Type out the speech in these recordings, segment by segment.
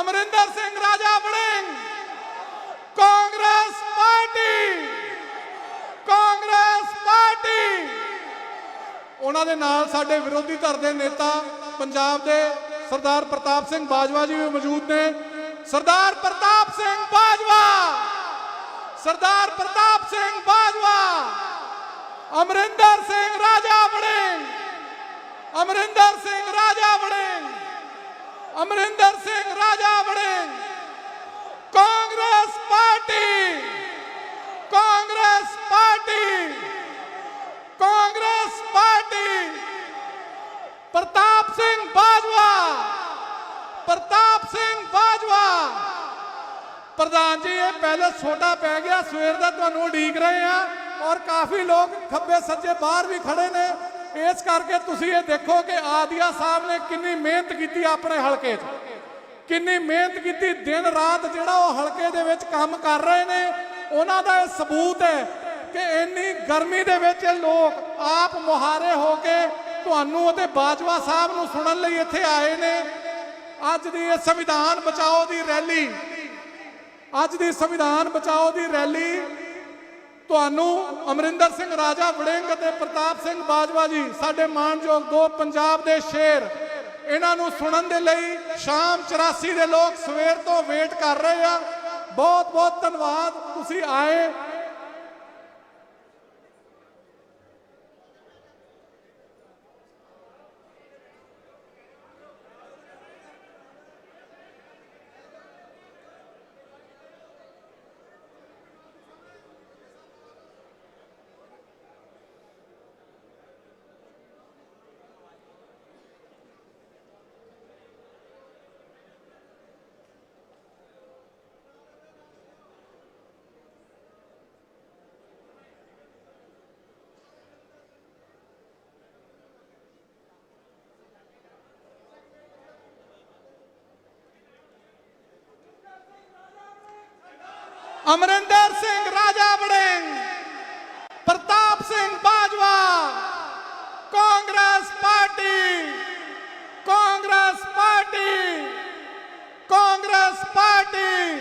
Amarinder Singh Raja Warring. Congress party. Congress party. ਉਹਨਾਂ ਦੇ ਨਾਲ ਸਾਡੇ ਵਿਰੋਧੀ ਧਿਰ ਦੇ ਨੇਤਾ ਪੰਜਾਬ ਦੇ ਸਰਦਾਰ ਪ੍ਰਤਾਪ ਸਿੰਘ ਬਾਜਵਾ ਜੀ ਵੀ ਮੌਜੂਦ ਨੇ। ਸਰਦਾਰ ਪ੍ਰਤਾਪ ਸਿੰਘ ਬਾਜਵਾ। ਸਰਦਾਰ ਪ੍ਰਤਾਪ ਸਿੰਘ ਬਾਜਵਾ। ਅਮਰਿੰਦਰ ਸਿੰਘ ਰਾਜਾ ਵੜਿੰਗ। ਅਮਰਿੰਦਰ ਸਿੰਘ ਰਾਜਾ ਵੜਿੰਗ। ਅਮਰਿੰਦਰ ਪ੍ਰਧਾਨ ਜੀ, ਇਹ ਪਹਿਲੇ ਛੋਟਾ ਪੈ ਗਿਆ, ਸਵੇਰ ਦਾ ਤੁਹਾਨੂੰ ਉਡੀਕ ਰਹੇ ਆ ਔਰ ਕਾਫੀ ਲੋਕ ਖੱਬੇ ਸੱਜੇ ਬਾਹਰ ਵੀ ਖੜੇ ਨੇ। ਇਸ ਕਰਕੇ ਤੁਸੀਂ ਇਹ ਦੇਖੋ ਕਿ ਆਦੀਆ ਸਾਹਿਬ ਨੇ ਕਿੰਨੀ ਮਿਹਨਤ ਕੀਤੀ ਆਪਣੇ ਹਲਕੇ 'ਚ। ਕਿੰਨੀ ਮਿਹਨਤ ਕੀਤੀ, ਦਿਨ ਰਾਤ ਜਿਹੜਾ ਉਹ ਹਲਕੇ ਦੇ ਵਿੱਚ ਕੰਮ ਕਰ ਰਹੇ ਨੇ, ਉਹਨਾਂ ਦਾ ਇਹ ਸਬੂਤ ਹੈ ਕਿ ਇੰਨੀ ਗਰਮੀ ਦੇ ਵਿੱਚ ਇਹ ਲੋਕ ਆਪ ਮੁਹਾਰੇ ਹੋ ਕੇ ਤੁਹਾਨੂੰ ਅਤੇ ਬਾਜਵਾ ਸਾਹਿਬ ਨੂੰ ਸੁਣਨ ਲਈ ਇੱਥੇ ਆਏ ਨੇ। ਅੱਜ ਦੀ ਇਹ ਸੰਵਿਧਾਨ ਬਚਾਓ ਦੀ ਰੈਲੀ ਅੱਜ ਦੀ ਸੰਵਿਧਾਨ ਬਚਾਓ ਦੀ ਰੈਲੀ ਤੁਹਾਨੂੰ ਅਮਰਿੰਦਰ ਸਿੰਘ ਰਾਜਾ ਵੜਿੰਗ ਅਤੇ ਪ੍ਰਤਾਪ ਸਿੰਘ ਬਾਜਵਾ ਜੀ, ਸਾਡੇ ਮਾਣਯੋਗ ਦੋ ਪੰਜਾਬ ਦੇ ਸ਼ੇਰ, ਇਹਨਾਂ ਨੂੰ ਸੁਣਨ ਦੇ ਲਈ ਸ਼ਾਮ 84 ਦੇ ਲੋਕ ਸਵੇਰ ਤੋਂ ਵੇਟ ਕਰ ਰਹੇ ਆ। ਬਹੁਤ ਬਹੁਤ ਧੰਨਵਾਦ। ਤੁਸੀਂ ਆਏ Amarinder Singh Raja Warring Partap Singh Bajwa Congress party Congress party Congress party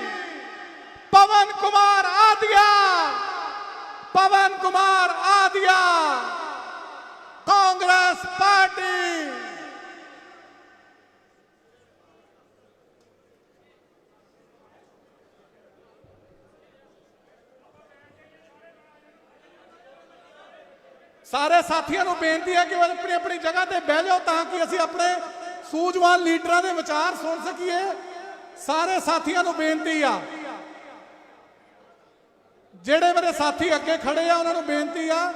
Pawan Kumar Aadia Pawan Kumar ਸਾਥੀਆਂ ਨੂੰ ਬੇਨਤੀ ਹੈ ਕਿ ਉਹ ਆਪਣੀ ਆਪਣੀ ਜਗ੍ਹਾ ਤੇ ਬਹਿ ਜਾਓ ਤਾਂ ਕਿ ਅਸੀਂ ਆਪਣੇ ਸੂਝਵਾਨ ਲੀਡਰਾਂ ਦੇ ਵਿਚਾਰ ਸੁਣ ਸਕੀਏ। ਸਾਰੇ ਸਾਥੀਆਂ ਨੂੰ ਬੇਨਤੀ ਆ। ਜਿਹੜੇ ਮੇਰੇ ਸਾਥੀ ਅੱਗੇ ਖੜੇ ਆ, ਉਹਨਾਂ ਨੂੰ ਬੇਨਤੀ ਆ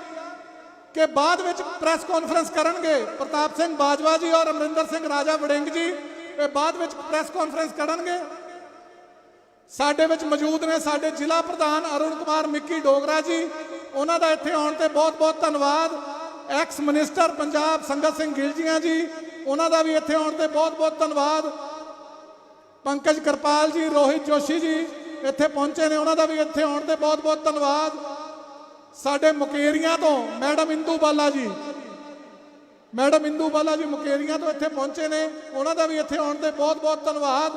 ਕਿ ਬਾਅਦ ਵਿੱਚ ਪ੍ਰੈਸ ਕਾਨਫਰੰਸ ਕਰਨਗੇ। ਪ੍ਰਤਾਪ ਸਿੰਘ ਬਾਜਵਾ ਜੀ ਔਰ ਅਮਰਿੰਦਰ ਸਿੰਘ ਰਾਜਾ ਵੜਿੰਗ ਜੀ, ਇਹ ਬਾਅਦ ਵਿੱਚ ਪ੍ਰੈਸ ਕਾਨਫਰੰਸ ਕਰਨਗੇ। ਸਾਡੇ ਵਿੱਚ ਮੌਜੂਦ ਨੇ ਸਾਡੇ ਜ਼ਿਲ੍ਹਾ ਪ੍ਰਧਾਨ ਅਰੁਣ ਕੁਮਾਰ ਮਿੱਕੀ ਡੋਗਰਾ ਜੀ। ਉਹਨਾਂ ਦਾ ਇੱਥੇ ਆਉਣ ਤੇ ਬਹੁਤ-ਬਹੁਤ ਧੰਨਵਾਦ। ਐਕਸ ਮਿਨਿਸਟਰ ਪੰਜਾਬ ਸੰਗਤ ਸਿੰਘ ਗਿਲਜੀਆਂ ਜੀ ਉਹਨਾਂ ਦਾ ਵੀ ਇੱਥੇ ਆਉਣ ਤੇ ਬਹੁਤ-ਬਹੁਤ ਧੰਨਵਾਦ। ਪੰਕਜ ਕਿਰਪਾਲ ਜੀ, ਰੋਹਿਤ ਜੋਸ਼ੀ ਜੀ ਇੱਥੇ ਪਹੁੰਚੇ ਨੇ, ਉਹਨਾਂ ਦਾ ਵੀ ਇੱਥੇ ਆਉਣ ਤੇ ਬਹੁਤ-ਬਹੁਤ ਧੰਨਵਾਦ। ਸਾਡੇ ਮੁਕੇਰੀਆਂ ਤੋਂ ਮੈਡਮ ਇੰਦੂ ਬਾਲਾ ਜੀ, ਮੈਡਮ ਇੰਦੂ ਬਾਲਾ ਜੀ ਮੁਕੇਰੀਆਂ ਤੋਂ ਇੱਥੇ ਪਹੁੰਚੇ ਨੇ, ਉਹਨਾਂ ਦਾ ਵੀ ਇੱਥੇ ਆਉਣ ਤੇ ਬਹੁਤ-ਬਹੁਤ ਧੰਨਵਾਦ।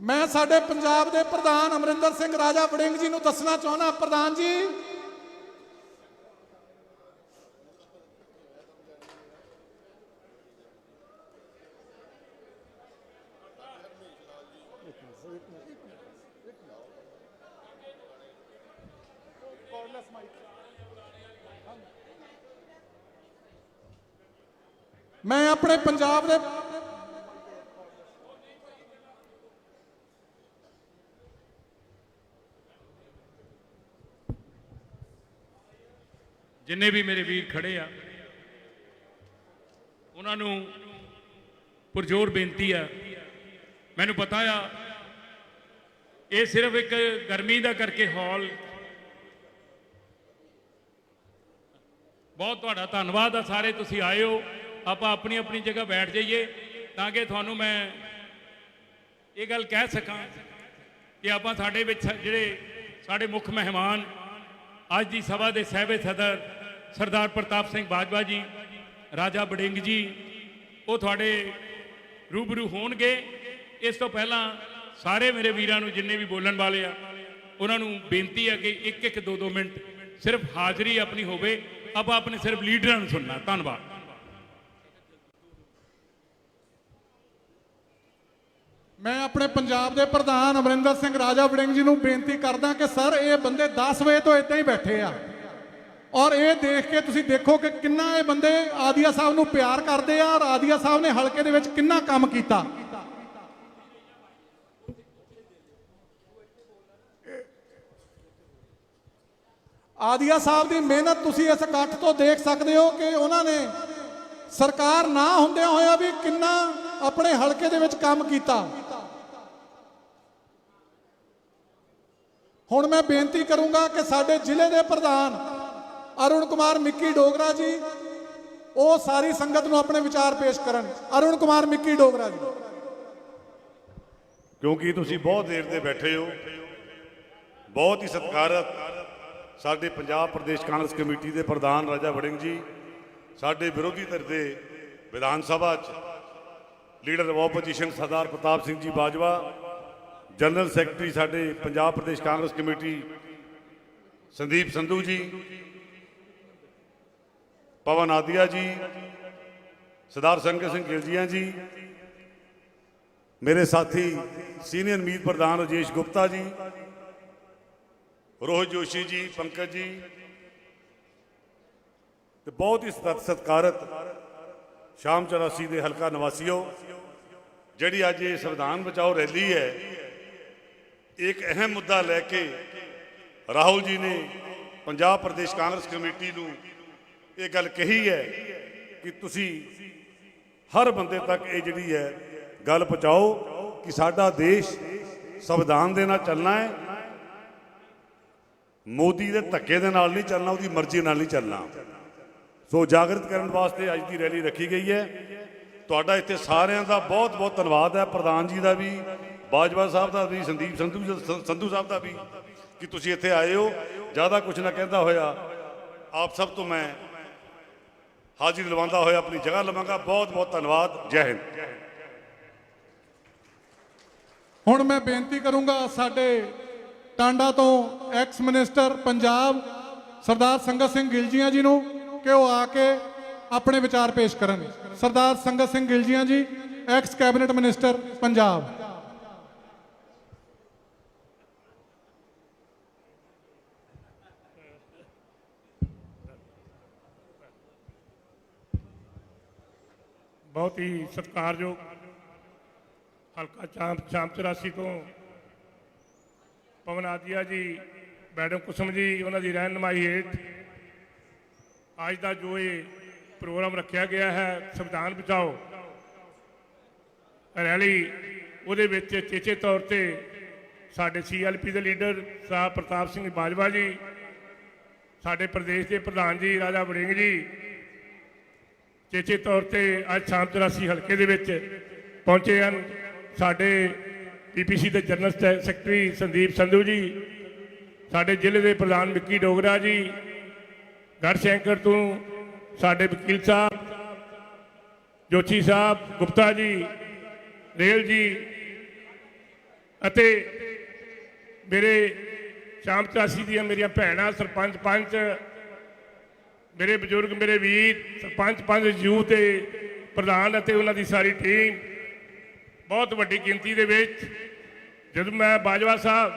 ਮੈਂ ਸਾਡੇ ਪੰਜਾਬ ਦੇ ਪ੍ਰਧਾਨ ਅਮਰਿੰਦਰ ਸਿੰਘ ਰਾਜਾ ਵੜਿੰਗ ਜੀ ਨੂੰ ਦੱਸਣਾ ਚਾਹੁੰਦਾ, ਪ੍ਰਧਾਨ ਜੀ। ਮੈਂ ਆਪਣੇ ਪੰਜਾਬ ਦੇ ਜਿੰਨੇ ਵੀ ਮੇਰੇ ਵੀਰ ਖੜੇ ਆ, ਉਹਨਾਂ ਨੂੰ ਪੁਰਜੋਰ ਬੇਨਤੀ ਆ। ਮੈਨੂੰ ਪਤਾ ਆ, ਇਹ ਸਿਰਫ ਇੱਕ ਗਰਮੀ ਦਾ ਕਰਕੇ ਹਾਲ। ਬਹੁਤ ਤੁਹਾਡਾ ਧੰਨਵਾਦ ਆ ਸਾਰੇ, ਤੁਸੀਂ ਆਏ ਹੋ। ਆਪਾਂ ਆਪਣੀ ਆਪਣੀ ਜਗ੍ਹਾ ਬੈਠ ਜਾਈਏ, ਤਾਂ ਕਿ ਤੁਹਾਨੂੰ ਮੈਂ ਇਹ ਗੱਲ ਕਹਿ ਸਕਾਂ ਕਿ ਆਪਾਂ ਸਾਡੇ ਵਿੱਚ ਜਿਹੜੇ ਸਾਡੇ ਮੁੱਖ ਮਹਿਮਾਨ, ਅੱਜ ਦੀ ਸਭਾ ਦੇ ਸਹਿਬੇ ਸਦਰ ਸਰਦਾਰ ਪ੍ਰਤਾਪ ਸਿੰਘ ਬਾਜਵਾ ਜੀ, ਰਾਜਾ ਬੜਿੰਗ ਜੀ, ਉਹ ਤੁਹਾਡੇ ਰੂਬਰੂ ਹੋਣਗੇ। ਇਸ ਤੋਂ ਪਹਿਲਾਂ ਸਾਰੇ ਮੇਰੇ ਵੀਰਾਂ ਨੂੰ ਜਿੰਨੇ ਵੀ ਬੋਲਣ ਵਾਲੇ ਆ, ਉਹਨਾਂ ਨੂੰ ਬੇਨਤੀ ਹੈ ਕਿ ਇੱਕ ਇੱਕ ਦੋ ਦੋ ਮਿੰਟ ਸਿਰਫ ਹਾਜ਼ਰੀ ਆਪਣੀ ਹੋਵੇ। ਆਪਾਂ ਆਪਣੇ ਸਿਰਫ ਲੀਡਰਾਂ ਨੂੰ ਸੁਣਨਾ। ਧੰਨਵਾਦ। ਮੈਂ ਆਪਣੇ ਪੰਜਾਬ ਦੇ ਪ੍ਰਧਾਨ ਅਮਰਿੰਦਰ ਸਿੰਘ, ਰਾਜਾ ਵੜਿੰਗ ਜੀ ਨੂੰ ਬੇਨਤੀ ਕਰਦਾ ਕਿ ਸਰ, ਇਹ ਬੰਦੇ 10 ਵਜੇ ਤੋਂ ਇਦਾਂ ਹੀ ਬੈਠੇ ਆ। ਔਰ ਇਹ ਦੇਖ ਕੇ ਤੁਸੀਂ ਦੇਖੋ ਕਿ ਕਿੰਨਾ ਇਹ ਬੰਦੇ ਆਦੀਆ ਸਾਹਿਬ ਨੂੰ ਪਿਆਰ ਕਰਦੇ ਆ ਔਰ ਆਦੀਆ ਸਾਹਿਬ ਨੇ ਹਲਕੇ ਦੇ ਵਿੱਚ ਕਿੰਨਾ ਕੰਮ ਕੀਤਾ। ਆਦੀਆ ਸਾਹਿਬ ਦੀ ਮਿਹਨਤ ਤੁਸੀਂ ਇਸ ਇਕੱਠ ਤੋਂ ਦੇਖ ਸਕਦੇ ਹੋ ਕਿ ਉਹਨਾਂ ਨੇ ਸਰਕਾਰ ਨਾ ਹੁੰਦਿਆਂ ਹੋਇਆ ਵੀ ਕਿੰਨਾ ਆਪਣੇ ਹਲਕੇ ਦੇ ਵਿੱਚ ਕੰਮ ਕੀਤਾ। ਹੁਣ ਮੈਂ ਬੇਨਤੀ ਕਰੂੰਗਾ ਕਿ ਸਾਡੇ ਜ਼ਿਲ੍ਹੇ ਦੇ ਪ੍ਰਧਾਨ ਅਰੁਣ ਕੁਮਾਰ, ਮਿੱਕੀ ਡੋਗਰਾ ਜੀ, ਉਹ ਸਾਰੀ ਸੰਗਤ ਨੂੰ ਆਪਣੇ ਵਿਚਾਰ ਪੇਸ਼ ਕਰਨ। ਅਰੁਣ ਕੁਮਾਰ, ਮਿੱਕੀ ਡੋਗਰਾ ਜੀ। ਕਿਉਂਕਿ ਤੁਸੀਂ ਬਹੁਤ ਦੇਰ ਦੇ ਬੈਠੇ ਹੋ। ਬਹੁਤ ਹੀ ਸਤਿਕਾਰਤ ਸਾਡੇ ਪੰਜਾਬ ਪ੍ਰਦੇਸ਼ ਕਾਂਗਰਸ ਕਮੇਟੀ ਦੇ ਪ੍ਰਧਾਨ ਰਾਜਾ ਵੜਿੰਗ ਜੀ, ਸਾਡੇ ਵਿਰੋਧੀ ਧਿਰ ਦੇ ਵਿਧਾਨ ਸਭਾ 'ਚ leader of opposition Sardar Partap Singh ji Bajwa, general secretary ਸਾਡੇ ਪੰਜਾਬ ਪ੍ਰਦੇਸ਼ ਕਾਂਗਰਸ ਕਮੇਟੀ ਸੰਦੀਪ ਸੰਧੂ ਜੀ ਪਵਨ ਆਦੀਆ ਜੀ, ਸਰਦਾਰ ਸੰਗਤ ਸਿੰਘ ਗਿਲਜੀਆਂ ਜੀ, ਮੇਰੇ ਸਾਥੀ ਸੀਨੀਅਰ ਮੀਤ ਪ੍ਰਧਾਨ ਰਜੇਸ਼ ਗੁਪਤਾ ਜੀ, ਰੋਹਿਤ ਜੋਸ਼ੀ ਜੀ, ਪੰਕਜ ਜੀ, ਤੇ ਬਹੁਤ ਹੀ ਸਤਿ- ਸਤਿਕਾਰਤ ਸ਼ਾਮ 84 ਦੇ ਹਲਕਾ ਨਿਵਾਸੀਓ, ਜਿਹੜੀ ਅੱਜ ਇਹ ਸੰਵਿਧਾਨ ਬਚਾਓ ਰੈਲੀ ਹੈ, ਇੱਕ ਅਹਿਮ ਮੁੱਦਾ ਲੈ ਕੇ ਰਾਹੁਲ ਜੀ ਨੇ ਪੰਜਾਬ ਪ੍ਰਦੇਸ਼ ਕਾਂਗਰਸ ਕਮੇਟੀ ਨੂੰ ਇਹ ਗੱਲ ਕਹੀ ਹੈ ਕਿ ਤੁਸੀਂ ਹਰ ਬੰਦੇ ਤੱਕ ਇਹ ਜਿਹੜੀ ਹੈ ਗੱਲ ਪਹੁੰਚਾਓ ਕਿ ਸਾਡਾ ਦੇਸ਼ ਸੰਵਿਧਾਨ ਦੇ ਨਾਲ ਚੱਲਣਾ ਹੈ। ਮੋਦੀ ਦੇ ਧੱਕੇ ਦੇ ਨਾਲ ਨਹੀਂ ਚੱਲਣਾ, ਉਹਦੀ ਮਰਜ਼ੀ ਨਾਲ ਨਹੀਂ ਚੱਲਣਾ। ਸੋ ਜਾਗਰਤ ਕਰਨ ਵਾਸਤੇ ਅੱਜ ਦੀ ਰੈਲੀ ਰੱਖੀ ਗਈ ਹੈ। ਤੁਹਾਡਾ ਇੱਥੇ ਸਾਰਿਆਂ ਦਾ ਬਹੁਤ ਬਹੁਤ ਧੰਨਵਾਦ ਹੈ। ਪ੍ਰਧਾਨ ਜੀ ਦਾ ਵੀ, ਬਾਜਵਾ ਸਾਹਿਬ ਦਾ ਵੀ, ਸੰਦੀਪ ਸੰਧੂ ਸੰਧੂ ਸਾਹਿਬ ਦਾ ਵੀ ਕਿ ਤੁਸੀਂ ਇੱਥੇ ਆਏ ਹੋ। ਜ਼ਿਆਦਾ ਕੁਝ ਨਾ ਕਹਿੰਦਾ ਹੋਇਆ, ਆਪ ਸਭ ਤੋਂ ਮੈਂ ਹਾਜ਼ਰੀ ਲਵਾਉਂਦਾ ਹੋਇਆ, ਆਪਣੀ ਜਗ੍ਹਾ ਲਵਾਂਗਾ। ਬਹੁਤ ਬਹੁਤ ਧੰਨਵਾਦ। ਜੈ ਹਿੰਦ। ਹੁਣ ਮੈਂ ਬੇਨਤੀ ਕਰੂੰਗਾ ਸਾਡੇ ਟਾਂਡਾ ਤੋਂ ਐਕਸ ਮਿਨਿਸਟਰ ਪੰਜਾਬ, ਸਰਦਾਰ ਸੰਗਤ ਸਿੰਘ ਗਿਲਜੀਆਂ ਜੀ ਨੂੰ ਕਿ ਉਹ ਆ ਕੇ ਆਪਣੇ ਵਿਚਾਰ ਪੇਸ਼ ਕਰਨ। ਸਰਦਾਰ ਸੰਗਤ ਸਿੰਘ ਗਿਲਜੀਆਂ ਜੀ ਐਕਸ ਕੈਬਨਿਟ ਮਿਨਿਸਟਰ ਪੰਜਾਬ। ਬਹੁਤ ਹੀ ਸਤਿਕਾਰਯੋਗ ਹਲਕਾ ਚਾਂਪ ਚਾਂਪ 84 ਤੋਂ ਪਵਨ ਆਦੀਆ ਜੀ, ਮੈਡਮ ਕੁਸਮ ਜੀ, ਉਹਨਾਂ ਦੀ ਰਹਿਨਮਾਈ ਹੇਠ ਅੱਜ ਦਾ ਜੋ ਇਹ ਪ੍ਰੋਗਰਾਮ ਰੱਖਿਆ ਗਿਆ ਹੈ, ਸੰਵਿਧਾਨ ਬਚਾਓ। ਰੈਲੀ ਉਹਦੇ ਵਿੱਚ ਚੇਚੇ ਤੌਰ ਤੇ ਸਾਡੇ ਸੀਐਲਪੀ ਦੇ ਲੀਡਰ ਸਾਹਿਬ ਪ੍ਰਤਾਪ ਸਿੰਘ ਬਾਜਵਾ ਜੀ, ਸਾਡੇ ਪ੍ਰਦੇਸ਼ ਦੇ ਪ੍ਰਧਾਨ ਜੀ, ਰਾਜਾ ਵੜਿੰਗ ਜੀ ਚੇਚੇ ਤੌਰ ਤੇ ਅੱਜ ਸ਼ਾਮ 84 ਹਲਕੇ ਦੇ ਵਿੱਚ ਪਹੁੰਚੇ ਹਨ। ਸਾਡੇ ਪੀਪੀਸੀ ਦੇ ਜਨਰਲ ਸੈ- ਸੈਕਟਰੀ ਸੰਦੀਪ ਸੰਧੂ ਜੀ, ਸਾਡੇ ਜ਼ਿਲ੍ਹੇ ਦੇ ਪ੍ਰਧਾਨ ਵਿੱਕੀ ਡੋਗਰਾ ਜੀ ਗੜਸ਼ੰਕਰ ਤੋਂ ਸਾਡੇ ਵਕੀਲ ਸਾਹਿਬ, ਜੋਸ਼ੀ ਸਾਹਿਬ, ਗੁਪਤਾ ਜੀ, ਰੇਲ ਜੀ ਅਤੇ ਮੇਰੇ ਸ਼ਾਮ 84 ਦੀਆਂ ਮੇਰੀਆਂ ਭੈਣਾਂ, ਸਰਪੰਚ, ਪੰਚ ਮੇਰੇ ਬਜ਼ੁਰਗ, ਮੇਰੇ ਵੀਰ ਸਰਪੰਚ ਪੰਚ ਯੂਥ ਦੇ ਪ੍ਰਧਾਨ ਅਤੇ ਉਹਨਾਂ ਦੀ ਸਾਰੀ ਟੀਮ ਬਹੁਤ ਵੱਡੀ ਗਿਣਤੀ ਦੇ ਵਿੱਚ ਜਦੋਂ ਮੈਂ ਬਾਜਵਾ ਸਾਹਿਬ,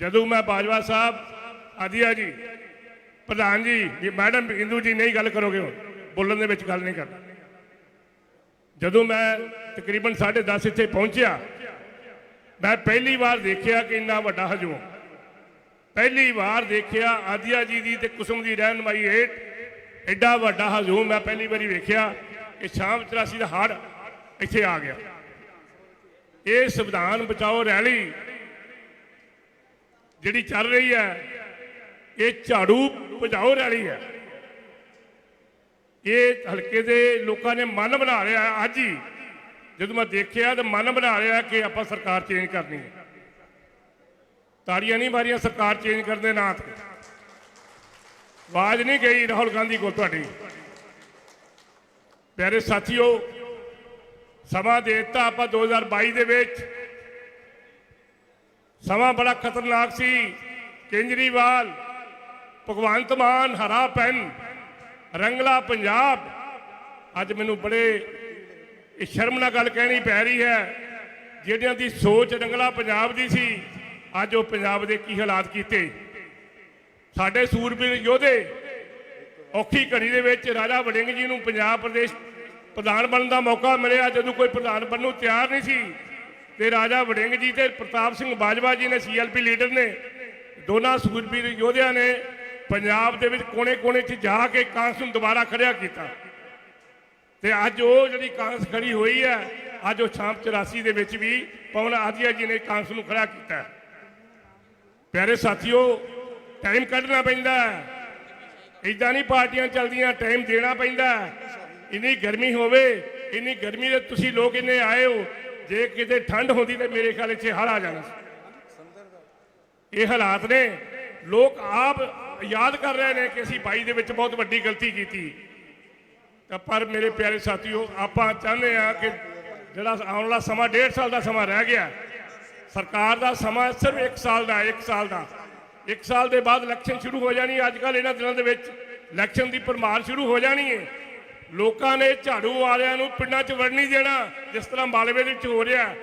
ਜਦੋਂ ਮੈਂ ਬਾਜਵਾ ਸਾਹਿਬ ਆਦੀਆ ਜੀ ਪ੍ਰਧਾਨ ਜੀ ਜੀ ਮੈਡਮ ਇੰਦੂ ਜੀ ਨਹੀਂ ਗੱਲ ਕਰੋਗੇ ਹੁਣ, ਬੋਲਣ ਦੇ ਵਿੱਚ ਗੱਲ ਨਹੀਂ ਕਰਨਾ। ਜਦੋਂ ਮੈਂ ਤਕਰੀਬਨ 10:30 ਇੱਥੇ ਪਹੁੰਚਿਆ, ਮੈਂ ਪਹਿਲੀ ਵਾਰ ਦੇਖਿਆ ਕਿ ਇੰਨਾ ਵੱਡਾ ਹਜੂਮ। ਪਹਿਲੀ ਵਾਰ ਦੇਖਿਆ ਆਦੀਆ ਜੀ ਦੀ ਤੇ ਕੁਸਮ ਦੀ ਰਹਿਨਮਾਈ ਹੇਠ। ਐਡਾ ਵੱਡਾ ਹਜੂਮ ਮੈਂ ਪਹਿਲੀ ਵਾਰੀ ਵੇਖਿਆ ਕਿ ਸ਼ਾਮ 84 ਦਾ ਹੜ ਇੱਥੇ ਆ ਗਿਆ। ਇਹ ਸੰਵਿਧਾਨ ਬਚਾਓ ਰੈਲੀ ਜਿਹੜੀ ਚੱਲ ਰਹੀ ਹੈ, ਇਹ ਝਾੜੂ ਭਜਾਓ ਰੈਲੀ ਹੈ। ਇਹ ਹਲਕੇ ਦੇ ਲੋਕਾਂ ਨੇ ਮਨ ਬਣਾ ਲਿਆ ਅੱਜ ਹੀ। ਜਦੋਂ ਮੈਂ ਦੇਖਿਆ ਤਾਂ ਮਨ ਬਣਾ ਲਿਆ ਕਿ ਆਪਾਂ ਸਰਕਾਰ ਚੇਂਜ ਕਰਨੀ ਹੈ। ਤਾੜੀਆਂ ਨਹੀਂ ਮਾਰੀਆਂ, ਸਰਕਾਰ ਚੇਂਜ ਕਰਨ ਦੇ ਨਾਂ ਤੇ ਆਵਾਜ਼ ਨਹੀਂ ਗਈ ਰਾਹੁਲ ਗਾਂਧੀ ਕੋਲ ਤੁਹਾਡੀ। ਪਿਆਰੇ ਸਾਥੀਓ, ਸਮਾਂ ਦੇ ਦਿੱਤਾ ਆਪਾਂ 2022 ਦੇ ਵਿੱਚ। ਸਮਾਂ ਬੜਾ ਖਤਰਨਾਕ ਸੀ। ਕੇਜਰੀਵਾਲ, ਭਗਵੰਤ ਮਾਨ, ਹਰਾ ਪੈਨ, ਰੰਗਲਾ ਪੰਜਾਬ। ਅੱਜ ਮੈਨੂੰ ਬੜੇ ਇਹ ਸ਼ਰਮ ਨਾਲ ਗੱਲ ਕਹਿਣੀ ਪੈ ਰਹੀ ਹੈ। ਜਿਹੜਿਆਂ ਦੀ ਸੋਚ ਰੰਗਲਾ ਪੰਜਾਬ ਦੀ ਸੀ ਅੱਜ ਉਹ ਪੰਜਾਬ ਦੇ ਕੀ ਹਾਲਾਤ ਕੀਤੇ? ਸਾਡੇ ਸੂਰਬੀਰ ਯੋਧੇ, ਔਖੀ ਘੜੀ ਦੇ ਵਿੱਚ ਰਾਜਾ ਵੜਿੰਗ ਜੀ ਨੂੰ ਪੰਜਾਬ ਪ੍ਰਦੇਸ਼ ਪ੍ਰਧਾਨ ਬਣਨ ਦਾ ਮੌਕਾ ਮਿਲਿਆ, ਜਦੋਂ ਕੋਈ ਪ੍ਰਧਾਨ ਬਣਨ ਨੂੰ ਤਿਆਰ ਨਹੀਂ ਸੀ, ਤੇ ਰਾਜਾ ਵੜਿੰਗ ਜੀ ਤੇ ਪ੍ਰਤਾਪ ਸਿੰਘ ਬਾਜਵਾ ਜੀ ਨੇ ਸੀਐਲਪੀ ਲੀਡਰ ਨੇ, ਦੋਨਾਂ ਸੂਰਬੀਰ ਯੋਧਿਆਂ ਨੇ ਪੰਜਾਬ ਦੇ ਵਿੱਚ ਕੋਨੇ-ਕੋਨੇ 'ਚ ਜਾ ਕੇ ਕਾਂਗਰਸ ਨੂੰ ਦੁਬਾਰਾ ਖੜਿਆ ਕੀਤਾ। ਤੇ ਅੱਜ ਉਹ ਜਿਹੜੀ ਕਾਂਗਰਸ ਖੜੀ ਹੋਈ ਹੈ, ਅੱਜ ਉਹ ਸ਼ਾਮ 84 ਦੇ ਵਿੱਚ ਵੀ ਪਵਨ ਆਦੀਆ ਜੀ ਨੇ ਕਾਂਗਰਸ ਨੂੰ ਖੜਾ ਕੀਤਾ। ਪਿਆਰੇ ਸਾਥੀਓ ਟਾਈਮ ਕੱਢਣਾ ਪੈਂਦਾ ਹੈ। ਇਦਾਂ ਨਹੀਂ ਪਾਰਟੀਆਂ ਚੱਲਦੀਆਂ ਟਾਈਮ ਦੇਣਾ ਪੈਂਦਾ ਇੰਨੀ ਗਰਮੀ ਹੋਵੇ, ਇੰਨੀ ਗਰਮੀ ਦੇ ਤੁਸੀਂ ਲੋਕ ਇੰਨੇ ਆਏ ਹੋ, ਜੇ ਕਿਤੇ ਠੰਡ ਹੁੰਦੀ ਤੇ ਮੇਰੇ ਖਿਆਲ ਇੱਥੇ ਹੜ ਆ ਜਾਣਾ ਇਹ ਹਾਲਾਤ ਨੇ। ਲੋਕ ਆਪ ਯਾਦ ਕਰ ਰਹੇ ਨੇ ਕਿ ਅਸੀਂ ਬਾਈ ਦੇ ਵਿੱਚ ਬਹੁਤ ਵੱਡੀ ਗਲਤੀ ਕੀਤੀ। ਤਾਂ ਪਰ ਮੇਰੇ ਪਿਆਰੇ ਸਾਥੀਓ, ਆਪਾਂ ਚਾਹੁੰਦੇ ਆ ਕਿ ਜਿਹੜਾ ਆਉਣ ਵਾਲਾ ਸਮਾਂ, ਡੇਢ ਸਾਲ ਦਾ ਸਮਾਂ ਰਹਿ ਗਿਆ ਸਰਕਾਰ ਦਾ ਸਮਾਂ ਸਿਰਫ 1 ਸਾਲ ਦਾ 1 ਸਾਲ ਦਾ। 1 ਸਾਲ ਦੇ ਬਾਅਦ ਇਲੈਕਸ਼ਨ ਸ਼ੁਰੂ ਹੋ ਜਾਣੀ ਅੱਜ ਕੱਲ ਇਹਨਾਂ ਦਿਨਾਂ ਦੇ ਵਿੱਚ ਇਲੈਕਸ਼ਨ ਦੀ ਪਰਮਾਰ ਸ਼ੁਰੂ ਹੋ ਜਾਣੀ ਹੈ। ਲੋਕਾਂ ਨੇ ਝਾੜੂ ਵਾਲਿਆਂ ਨੂੰ ਪਿੰਡਾਂ 'ਚ ਵੜਨੀ ਨਹੀਂ ਦੇਣਾ, ਜਿਸ ਤਰ੍ਹਾਂ ਮਾਲਵੇ ਦੇ ਵਿੱਚ ਹੋ ਰਿਹਾ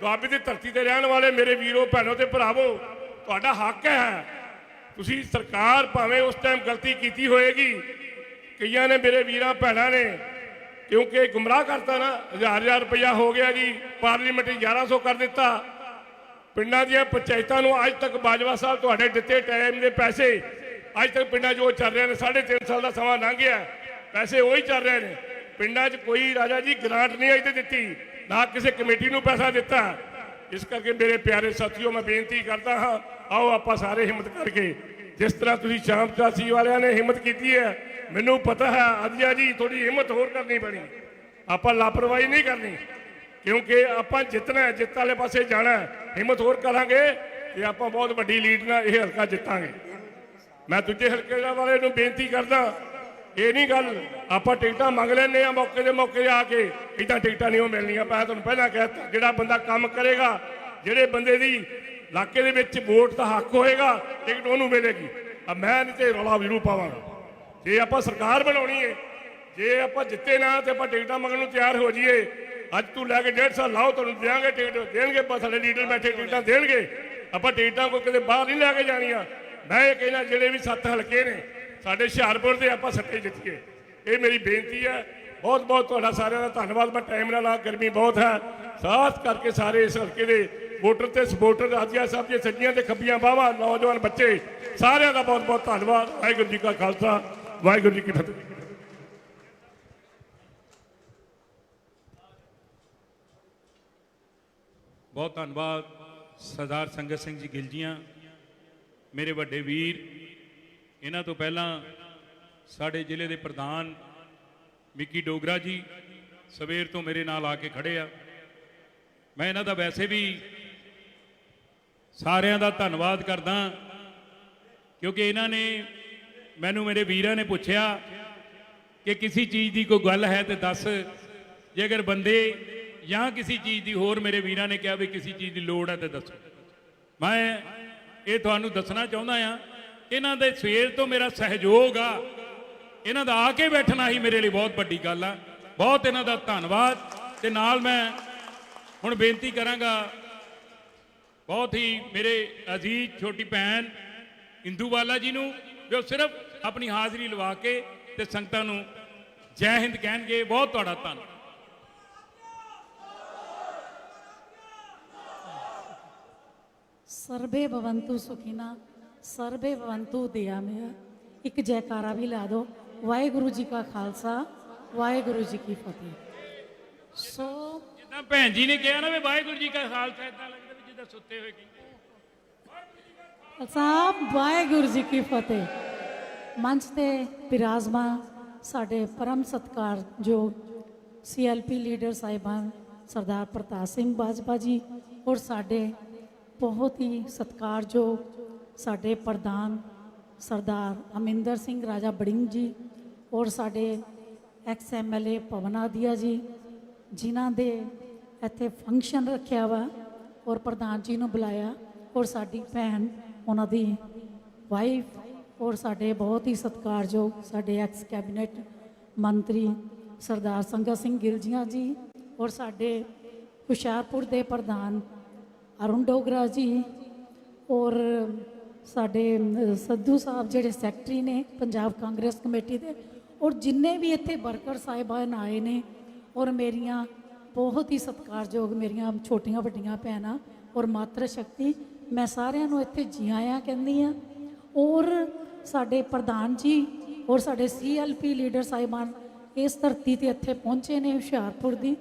ਦੁਆਬੇ ਦੀ ਧਰਤੀ ਤੇ ਰਹਿਣ ਵਾਲੇ ਮੇਰੇ ਵੀਰੋ, ਭੈਣੋ ਤੇ ਭਰਾਵੋ, ਤੁਹਾਡਾ ਹੱਕ ਹੈ। ਤੁਸੀਂ ਸਰਕਾਰ ਭਾਵੇਂ ਉਸ ਟਾਈਮ ਗਲਤੀ ਕੀਤੀ ਹੋਏਗੀ, ਕਈਆਂ ਨੇ ਮੇਰੇ ਵੀਰਾਂ, ਭੈਣਾਂ ਨੇ, ਕਿਉਂਕਿ ਗੁੰਮਰਾਹ ਕਰਤਾ ਨਾ ਹਜ਼ਾਰ ਹਜ਼ਾਰ ਰੁਪਇਆ ਹੋ ਗਿਆ ਜੀ, ਪਾਰਲੀਮੈਂਟ 1100 ਕਰ ਦਿੱਤਾ। ਪਿੰਡਾਂ ਦੀਆਂ ਪੰਚਾਇਤਾਂ ਨੂੰ ਅੱਜ ਤੱਕ ਬਾਜਵਾ ਸਾਹਿਬ ਤੁਹਾਡੇ ਦਿੱਤੇ ਟਾਈਮ ਦੇ ਪੈਸੇ, ਅੱਜ ਤੱਕ ਪਿੰਡਾਂ 'ਚ ਉਹ ਚੱਲ ਰਹੇ ਨੇ 3.5 ਸਾਲ ਦਾ ਸਮਾਂ ਲੰਘ ਗਿਆ। ਪੈਸੇ ਉਹੀ ਚੱਲ ਰਹੇ ਨੇ। ਪਿੰਡਾਂ 'ਚ ਕੋਈ ਰਾਜਾ ਜੀ ਗ੍ਰਾਂਟ ਨਹੀਂ ਅਜੇ ਦਿੱਤੀ, ਨਾ ਕਿਸੇ ਕਮੇਟੀ ਨੂੰ ਪੈਸਾ ਦਿੱਤਾ। ਇਸ ਕਰਕੇ ਮੇਰੇ ਪਿਆਰੇ ਸਾਥੀਓ, ਮੈਂ ਬੇਨਤੀ ਕਰਦਾ ਹਾਂ, ਆਓ ਆਪਾਂ ਸਾਰੇ ਹਿੰਮਤ ਕਰਕੇ, ਜਿਸ ਤਰ੍ਹਾਂ ਤੁਸੀਂ ਸ਼ਾਮ ਚਾਸੀ ਵਾਲਿਆਂ ਨੇ ਹਿੰਮਤ ਕੀਤੀ ਹੈ, ਮੈਨੂੰ ਪਤਾ ਹੈ ਅਧਿਆ ਜੀ, ਤੁਹਾਡੀ ਹਿੰਮਤ ਹੋਰ ਕਰਨੀ ਪੈਣੀ। ਆਪਾਂ ਲਾਪਰਵਾਹੀ ਨਹੀਂ ਕਰਨੀ। ਕਿਉਂਕਿ ਆਪਾਂ ਜਿੱਤਣਾ ਜਿੱਤ ਵਾਲੇ ਪਾਸੇ ਜਾਣਾ ਹਿੰਮਤ ਹੋਰ ਕਰਾਂਗੇ ਤੇ ਆਪਾਂ ਬਹੁਤ ਵੱਡੀ ਲੀਡ ਨਾਲ ਇਹ ਹਲਕਾ ਜਿੱਤਾਂਗੇ। ਮੈਂ ਦੂਜੇ ਹਲਕੇ ਵਾਲੇ ਨੂੰ ਬੇਨਤੀ ਕਰਦਾ, ਇਹ ਨਹੀਂ ਗੱਲ ਆਪਾਂ ਟਿਕਟਾਂ ਮੰਗ ਲੈਂਦੇ ਆ ਮੌਕੇ ਦੇ ਮੌਕੇ ਆ ਕੇ ਇਦਾਂ ਟਿਕਟਾਂ ਨਹੀਂ ਉਹ ਮਿਲਣੀਆਂ। ਮੈਂ ਤੁਹਾਨੂੰ ਪਹਿਲਾਂ ਕਹਿ ਦਿੱਤਾ ਜਿਹੜਾ ਬੰਦਾ ਕੰਮ ਕਰੇਗਾ, ਜਿਹੜੇ ਬੰਦੇ ਦੀ ਇਲਾਕੇ ਦੇ ਵਿੱਚ ਵੋਟ ਦਾ ਹੱਕ ਹੋਏਗਾ, ਟਿਕਟ ਉਹਨੂੰ ਮਿਲੇਗੀ। ਆ ਮੈਂ ਨਹੀਂ ਤੇ ਰੌਲਾ ਜ਼ਰੂਰ ਪਾਵਾਂਗਾ। ਜੇ ਆਪਾਂ ਸਰਕਾਰ ਬਣਾਉਣੀ ਹੈ ਜੇ ਆਪਾਂ ਜਿੱਤੇ ਨਾ ਤੇ ਆਪਾਂ ਟਿਕਟਾਂ ਮੰਗਣ ਨੂੰ ਤਿਆਰ ਹੋ ਜਾਈਏ ਅੱਜ ਤੂੰ ਲੈ ਕੇ ਡੇਢ ਸਾਲ ਲਾਓ, ਤੁਹਾਨੂੰ ਦਿਆਂਗੇ ਟਿਕਟ, ਦੇਣਗੇ ਪਰ ਸਾਡੇ ਲੀਡਰ ਬੈਠੇ, ਟਿਕਟਾਂ ਦੇਣਗੇ। ਆਪਾਂ ਟਿਕਟਾਂ ਕੋਈ ਕਿਤੇ ਬਾਹਰ ਨਹੀਂ ਲੈ ਕੇ ਜਾਣੀਆਂ। ਮੈਂ ਇਹ ਕਹਿੰਦਾ ਜਿਹੜੇ ਵੀ ਸੱਤ ਹਲਕੇ ਨੇ, ਸਾਡੇ ਹੁਸ਼ਿਆਰਪੁਰ ਦੇ ਆਪਾਂ ਸੱਤੇ ਜਿੱਤੀਏ। ਇਹ ਮੇਰੀ ਬੇਨਤੀ ਹੈ। ਬਹੁਤ ਬਹੁਤ ਤੁਹਾਡਾ ਸਾਰਿਆਂ ਦਾ ਧੰਨਵਾਦ। ਮੈਂ ਟਾਈਮ ਨਾਲ ਆ, ਗਰਮੀ ਬਹੁਤ ਹੈ। ਸਾਥ ਕਰਕੇ ਸਾਰੇ ਇਸ ਹਲਕੇ ਦੇ ਵੋਟਰ ਤੇ ਸਪੋਰਟਰ, ਰਾਜਿਆ ਸਾਹਿਬ ਦੀਆਂ ਸੱਜੀਆਂ ਤੇ ਖੱਬੀਆਂ ਬਾਹਾਂ ਨੌਜਵਾਨ ਬੱਚੇ, ਸਾਰਿਆਂ ਦਾ ਬਹੁਤ ਬਹੁਤ ਧੰਨਵਾਦ। ਵਾਹਿਗੁਰੂ ਜੀ ਕਾ ਖਾਲਸਾ, ਵਾਹਿਗੁਰੂ ਜੀ ਕੀ ਫਤਿਹ। ਬਹੁਤ ਧੰਨਵਾਦ ਸਰਦਾਰ ਸੰਗਤ ਸਿੰਘ ਜੀ ਗਿੱਲਜੀਆਂ ਮੇਰੇ ਵੱਡੇ ਵੀਰ। ਇਹਨਾਂ ਤੋਂ ਪਹਿਲਾਂ ਸਾਡੇ ਜ਼ਿਲ੍ਹੇ ਦੇ ਪ੍ਰਧਾਨ ਮਿੱਕੀ ਡੋਗਰਾ ਜੀ ਸਵੇਰ ਤੋਂ ਮੇਰੇ ਨਾਲ ਆ ਕੇ ਖੜੇ ਆ। ਮੈਂ ਇਹਨਾਂ ਦਾ ਵੈਸੇ ਵੀ ਸਾਰਿਆਂ ਦਾ ਧੰਨਵਾਦ ਕਰਦਾ, ਕਿਉਂਕਿ ਇਹਨਾਂ ਨੇ ਮੈਨੂੰ ਮੇਰੇ ਵੀਰਾਂ ਨੇ ਪੁੱਛਿਆ ਕਿ ਕਿਸੇ ਚੀਜ਼ ਦੀ ਕੋਈ ਗੱਲ ਹੈ ਤੇ ਦੱਸ। ਜੇ ਅਗਰ ਬੰਦੇ ਜਾਂ ਕਿਸੇ ਚੀਜ਼ ਦੀ, ਹੋਰ ਮੇਰੇ ਵੀਰਾਂ ਨੇ ਕਿਹਾ ਵੀ ਕਿਸੇ ਚੀਜ਼ ਦੀ ਲੋੜ ਹੈ ਤੇ ਦੱਸੋ। ਮੈਂ ਇਹ ਤੁਹਾਨੂੰ ਦੱਸਣਾ ਚਾਹੁੰਦਾ ਆ ਇਹਨਾਂ ਦੇ ਸਵੇਰ ਤੋਂ ਮੇਰਾ ਸਹਿਯੋਗ ਆ। ਇਹਨਾਂ ਦਾ ਆ ਕੇ ਬੈਠਣਾ ਹੀ ਮੇਰੇ ਲਈ ਬਹੁਤ ਵੱਡੀ ਗੱਲ ਆ। ਬਹੁਤ ਇਹਨਾਂ ਦਾ ਧੰਨਵਾਦ ਤੇ ਨਾਲ ਮੈਂ ਹੁਣ ਬੇਨਤੀ ਕਰਾਂਗਾ, ਬਹੁਤ ਹੀ ਮੇਰੇ ਅਜ਼ੀਜ਼ ਛੋਟੀ ਭੈਣ ਇੰਦੂਵਾਲਾ ਜੀ ਨੂੰ ਜੋ ਸਿਰਫ ਆਪਣੀ ਹਾਜ਼ਰੀ ਲਵਾ ਕੇ ਤੇ ਸੰਗਤਾਂ ਨੂੰ ਜੈ ਹਿੰਦ ਕਹਿਣਗੇ। ਬਹੁਤ ਤੁਹਾਡਾ ਧੰਨਵਾਦ। ਸਰਬੇ ਭਵੰਤੂ ਸੁਖਿਨਾ ਸਰਬੇ ਭਵੰਤੂ ਦਿਆਮਿਆ ਇੱਕ ਜੈਕਾਰਾ ਵੀ ਲਾ ਦਿਓ। ਵਾਹਿਗੁਰੂ ਜੀ ਕਾ ਖਾਲਸਾ ਵਾਹਿਗੁਰੂ ਜੀ ਕੀ ਫਤਿਹ। ਸੋ ਜਿੱਦਾਂ ਭੈਣ ਜੀ ਨੇ ਕਿਹਾ ਨਾ ਵੀ ਵਾਹਿਗੁਰੂ ਜੀ ਕਾ ਖਾਲਸਾ ਇਦਾਂ ਲੱਗਦਾ ਵੀ ਜਿੱਦਾਂ ਸੁੱਤੇ ਹੋਏ ਕੀ ਸਾਹਿਬ ਵਾਹਿਗੁਰੂ ਜੀ ਕੀ ਫਤਿਹ। ਮੰਚ ਤੇ ਬਿਰਾਜਮਾਨ ਸਾਡੇ ਪਰਮ ਸਤਕਾਰ ਜੋ ਸੀਐਲਪੀ ਲੀਡਰ ਸਾਹਿਬਾਨ ਸਰਦਾਰ ਪ੍ਰਤਾਪ ਸਿੰਘ ਬਾਜਪਾ ਜੀ ਔਰ ਸਾਡੇ ਬਹੁਤ ਹੀ ਸਤਿਕਾਰਯੋਗ ਸਾਡੇ ਪ੍ਰਧਾਨ ਸਰਦਾਰ ਅਮਿੰਦਰ ਸਿੰਘ, ਰਾਜਾ ਬੜਿੰਗ ਜੀ ਔਰ ਸਾਡੇ ਐਕਸ ਐਮਐਲਏ ਪਵਨ ਆਦੀਆ ਜੀ, ਜਿਨ੍ਹਾਂ ਦੇ ਇੱਥੇ ਫੰਕਸ਼ਨ ਰੱਖਿਆ ਵਾ ਔਰ ਪ੍ਰਧਾਨ ਜੀ ਨੂੰ ਬੁਲਾਇਆ ਔਰ ਸਾਡੀ ਭੈਣ, ਉਹਨਾਂ ਦੀ ਵਾਈਫ ਔਰ ਸਾਡੇ ਬਹੁਤ ਹੀ ਸਤਿਕਾਰਯੋਗ ਸਾਡੇ ਐਕਸ ਕੈਬਨਿਟ ਮੰਤਰੀ ਸਰਦਾਰ ਸੰਗਤ ਸਿੰਘ ਗਿਲਜੀਆਂ ਜੀ ਔਰ ਸਾਡੇ ਹੁਸ਼ਿਆਰਪੁਰ ਦੇ ਪ੍ਰਧਾਨ ਅਰੁਣ ਡੋਗਰਾ ਜੀ ਔਰ ਸਾਡੇ ਅ, ਸੱਧੂ ਸਾਹਿਬ ਜਿਹੜੇ ਸੈਕਟਰੀ ਨੇ ਪੰਜਾਬ ਕਾਂਗਰਸ ਕਮੇਟੀ ਦੇ ਔਰ ਜਿੰਨੇ ਵੀ ਇੱਥੇ ਵਰਕਰ ਸਾਹਿਬਾਨ ਆਏ ਨੇ ਔਰ ਮੇਰੀਆਂ ਬਹੁਤ ਹੀ ਸਤਿਕਾਰਯੋਗ ਮੇਰੀਆਂ ਛੋਟੀਆਂ ਵੱਡੀਆਂ ਭੈਣਾਂ ਔਰ ਮਾਤਰ ਸ਼ਕਤੀ ਮੈਂ ਸਾਰਿਆਂ ਨੂੰ ਇੱਥੇ ਜੀ ਆਇਆਂ ਕਹਿੰਦੀ ਆ। ਔਰ ਸਾਡੇ ਪ੍ਰਧਾਨ ਜੀ ਔਰ ਸਾਡੇ ਸੀਐਲਪੀ ਲੀਡਰ ਸਾਹਿਬਾਨ ਇਸ ਧਰਤੀ ਤੇ ਇੱਥੇ ਪਹੁੰਚੇ ਨੇ ਹੁਸ਼ਿਆਰਪੁਰ ਦੀ।